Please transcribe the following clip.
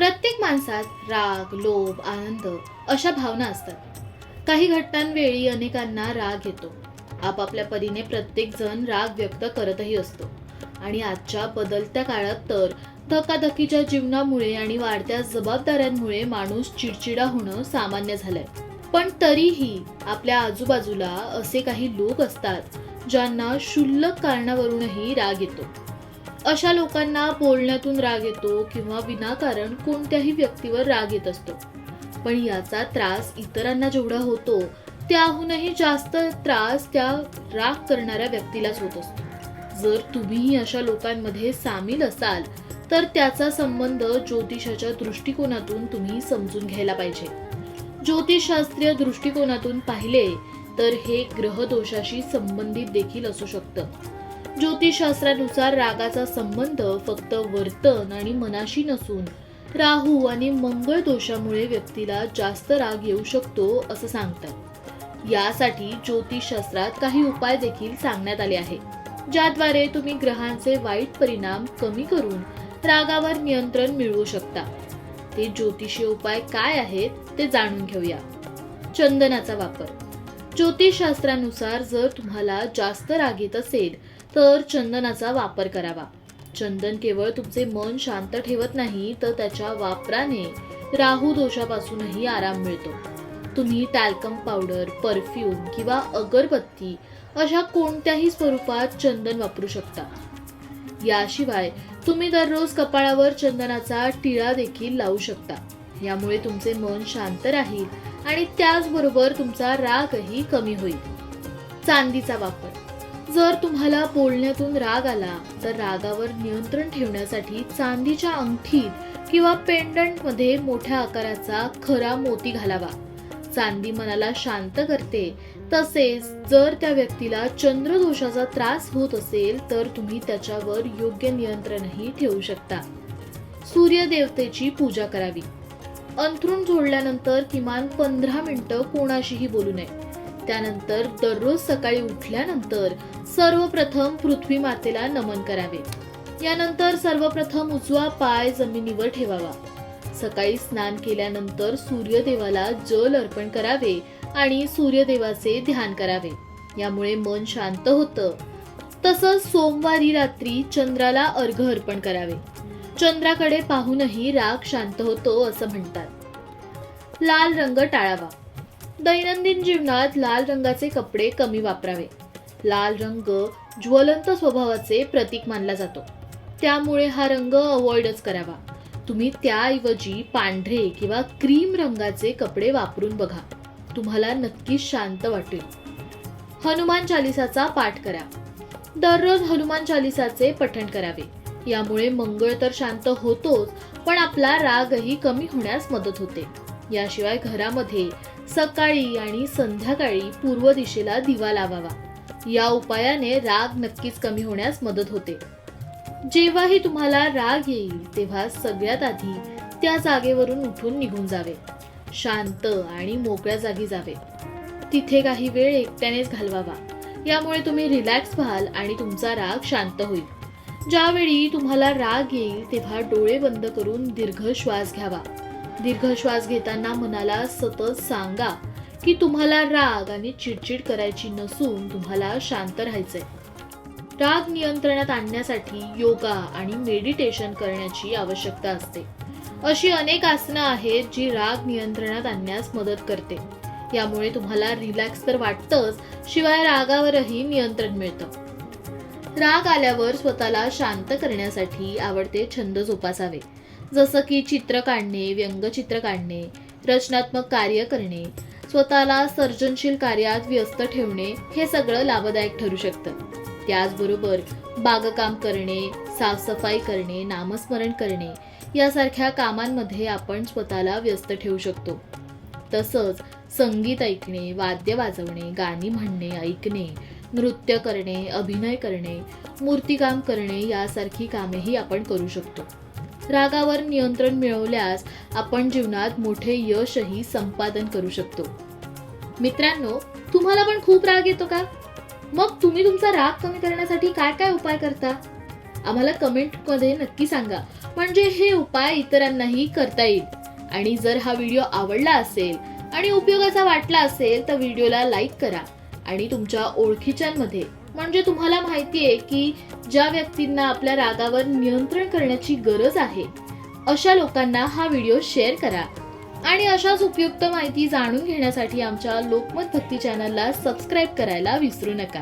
प्रत्येक माणसात राग लोभ आनंद अशा भावना असतात. काही घटनांवेळी अनेकांना राग येतो. आपापल्या परीने प्रत्येक जण राग व्यक्त करतही असतो. आणि आजच्या बदलत्या काळात तर धकाधकीच्या जीवनामुळे आणि वाढत्या जबाबदाऱ्यांमुळे माणूस चिडचिडा होणं सामान्य झालंय. पण तरीही आपल्या आजूबाजूला असे काही लोक असतात ज्यांना क्षुल्लक कारणावरूनही राग येतो. अशा लोकांना बोलण्यातून राग येतो किंवा विनाकारण कोणत्याही व्यक्तीवर राग येत असतो. पण याचा त्रास इतरांना जेवढा होतो त्याहूनही जास्त त्रास त्या राग करणाऱ्या व्यक्तीलाच होत असतो. जर तुम्हीही अशा लोकांमध्ये सामील असाल तर त्याचा संबंध ज्योतिषाच्या दृष्टिकोनातून तुम्ही समजून घ्यायला पाहिजे. ज्योतिषशास्त्रीय दृष्टिकोनातून पाहिले तर हे ग्रहदोषाशी संबंधित देखील असू शकतं. ज्योतिषशास्त्रानुसार रागाचा संबंध फक्त वर्तन आणि मनाशी नसून राहू आणि मंगळ दोषामुळे व्यक्तीला जास्त राग येऊ शकतो असं सांगतात. यासाठी ज्योतिषशास्त्रात काही उपाय देखील सांगण्यात आले आहे ज्याद्वारे तुम्ही ग्रहांचे वाईट परिणाम कमी करून रागावर नियंत्रण मिळवू शकता. ते ज्योतिषीय उपाय काय आहेत ते जाणून घेऊया. चंदनाचा वापर. ज्योतिषशास्त्रानुसार जर तुम्हाला जास्त राग येत असेल तर चंदनाचा वापर करावा. चंदन केवळ तुमचे मन शांत ठेवत नाही तर त्याच्या वापराने राहू दोषापासूनही आराम मिळतो. तुम्ही टॅल्कम पावडर परफ्यूम किंवा अगरबत्ती अशा कोणत्याही स्वरूपात चंदन वापरू शकता. याशिवाय तुम्ही दररोज कपाळावर चंदनाचा टिळा देखील लावू शकता. यामुळे तुमचे मन शांत राहील आणि त्याचबरोबर तुमचा रागही कमी होईल. चांदीचा वापर. जर तुम्हाला बोलण्यातून राग आला तर रागावर नियंत्रण ठेवण्यासाठी चांदीच्या अंगठीत किंवा पेंडंटमध्ये मोठ्या आकाराचा खरा मोती घालावा. चांदी मनाला शांत करते. तसेच जर त्या व्यक्तीला चंद्रदोषाचा त्रास होत असेल तर तुम्ही त्याच्यावर योग्य नियंत्रणही ठेवू शकता. सूर्यदेवतेची पूजा करावी. अंथरूण जोडल्यानंतर किमान पंधरा मिनिटं कोणाशीही बोलू नये. त्यानंतर दररोज सकाळी उठल्यानंतर सर्वप्रथम पृथ्वी मातेला नमन करावे. यानंतर सर्वप्रथम उजवा पाय जमिनीवर ठेवावा. सकाळी स्नान केल्यानंतर सूर्यदेवाला जल अर्पण करावे आणि सूर्यदेवाचे ध्यान करावे. यामुळे मन शांत होतं. तसंच सोमवारी रात्री चंद्राला अर्घ अर्पण करावे. चंद्राकडे पाहूनही राग शांत होतो असं म्हणतात. लाल रंग टाळावा. दैनंदिन जीवनात लाल रंगाचे कपडे कमी वापरावे. लाल रंग ज्वलंत स्वभावाचे प्रतीक मानला जातो. त्यामुळे हा रंग अवॉइडच करावा. तुम्ही त्याऐवजी पांढरे किंवा क्रीम रंगाचे कपडे वापरून बघा. तुम्हाला नक्कीच शांत वाटेल. हनुमान चालिसाचा पाठ करा. दररोज हनुमान चालिसाचे पठण करावे. यामुळे मंगळ तर शांत होतोच पण आपला रागही कमी होण्यास मदत होते. याशिवाय घरामध्ये सकाळी आणि संध्याकाळी पूर्व दिशेला दिवा लावावा. या उपायाने राग नक्कीच कमी होण्यास मदत होते. जेव्हाही तुम्हाला राग येईल तेव्हा सगळ्यात आधी त्या जागेवरून उठून निघून जावे. शांत आणि मोकळ्या जागी जावे. तिथे काही वेळ एकट्यानेच घालवावा. यामुळे तुम्ही रिलॅक्स व्हाल आणि तुमचा राग शांत होईल. ज्यावेळी तुम्हाला राग येईल तेव्हा डोळे बंद करून दीर्घ श्वास घ्यावा. दीर्घ श्वास घेताना मनाला सतत सांगा की तुम्हाला राग आणि चिडचिड करायची नसून तुम्हाला शांत राहायचंय. राग नियंत्रणात आणण्यासाठी योगा आणि मेडिटेशन करण्याची आवश्यकता असते. अशी अनेक आसनं आहेत जी राग नियंत्रणात आणण्यास मदत करते. यामुळे तुम्हाला रिलॅक्स तर वाटतंच शिवाय रागावरही नियंत्रण मिळतं. राग आल्यावर स्वतःला शांत करण्यासाठी आवडते छंद जोपासावे. जसं की चित्र काढणे व्यंगचित्र काढणे रचनात्मक कार्य करणे स्वतःला सर्जनशील कार्यात व्यस्त ठेवणे हे सगळं लाभदायक ठरू शकतं. त्याचबरोबर बागकाम करणे साफसफाई करणे नामस्मरण करणे यासारख्या कामांमध्ये आपण स्वतःला व्यस्त ठेवू शकतो. तसंच संगीत ऐकणे वाद्य वाजवणे गाणी म्हणणे ऐकणे नृत्य करणे अभिनय करणे मूर्तिकाम करणे यासारखी कामेही आपण करू शकतो. रागावर नियंत्रण मिळवल्यास आपण जीवनात मोठे यशही संपादन करू शकतो. मित्रांनो तुम्हाला पण खूप राग येतो का? मग तुम्ही तुमचा राग कमी करण्यासाठी काय काय उपाय करता? आम्हाला कमेंटमध्ये नक्की सांगा. म्हणजे हे उपाय इतरांनाही करता येईल. आणि जर हा व्हिडिओ आवडला असेल आणि उपयोगाचा वाटला असेल तर व्हिडिओला लाईक करा. आणि तुमच्या ओळखीच्यांमध्ये. म्हणजे तुम्हाला माहिती आहे की ज्या व्यक्तींना आपल्या रागावर नियंत्रण करण्याची गरज आहे अशा लोकांना हा व्हिडिओ शेअर करा. आणि अशाच उपयुक्त माहिती जाणून घेण्यासाठी आमच्या लोकमत भक्ती चॅनलला सबस्क्राईब करायला विसरू नका.